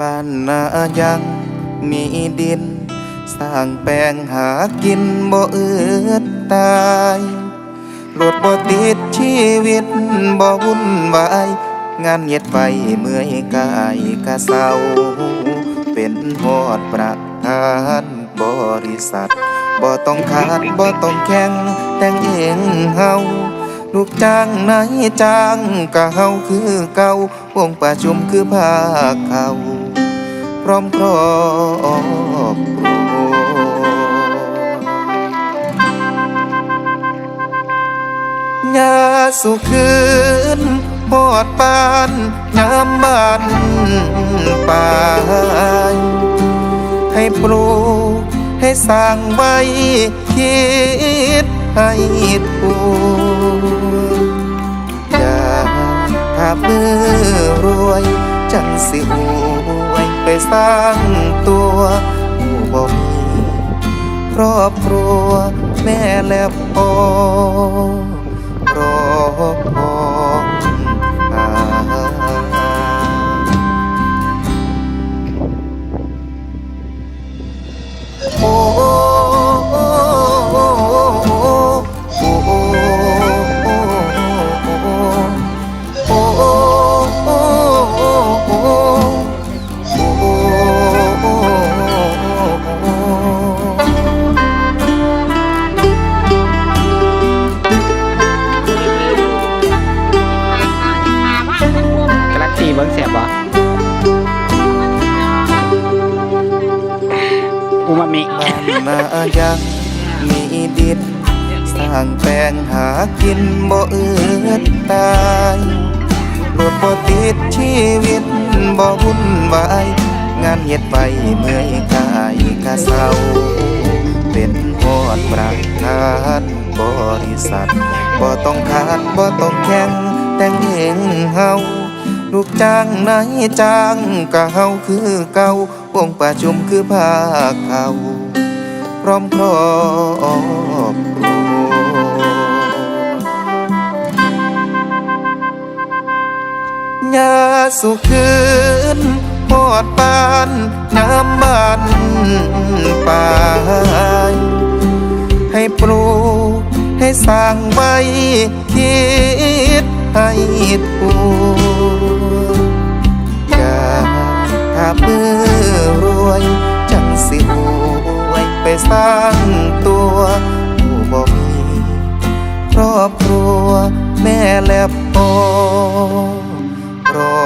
บ้านนายังมีดิน สร้างแปลงหากินบ่เอือดตายรถบ่ติดชีวิตบ่วุ่นวาย งานเงียดไปเมื่อยกายกะเศร้า เป็นหอดประธานบริษัทบ่ต้องขาดบ่ต้องแข่งแต่งเองเฮาลูกจ้างนายจ้างกะเฮาคือเก่าวงประชุมคือภาคเขา พร้อมครอบยาสุคืนหอดปานยามบ้านป่าให้ปลูกให้สร้างไว้ คิดให้ถูกอย่าถ้ามือรวยจังสิอว สร้างตัวหมู่บ่มีครอบครัวแม่และพ่อรอพ่อ ตีเบิ้งเสียบวะอูมามิบ้านนายังมีดินสร้างแปลงหากินบ่เอือดตายรถบ่ติดชีวิตบ่วุ่นวายงานเฮ็ดไปเมื่อยกายกะเศร้าเป็นหอดประธานบริษัทบ่ต้องขาดบ่ต้องแข่งแต่งเองเฮา ลูกจ้างนายจ้างกะเฮาคือเก่าวงประชุมคือภาคเขาพร้อมครอบครัวยาสุคืนหอดปานน้ำบ้านป่าให้ปลูกให้สร้างไว้คิดให้ถูก มือรวย จังสิหวยไปสร้างตัวผู้บ่มีครอบครัวแม่และพ่อรอ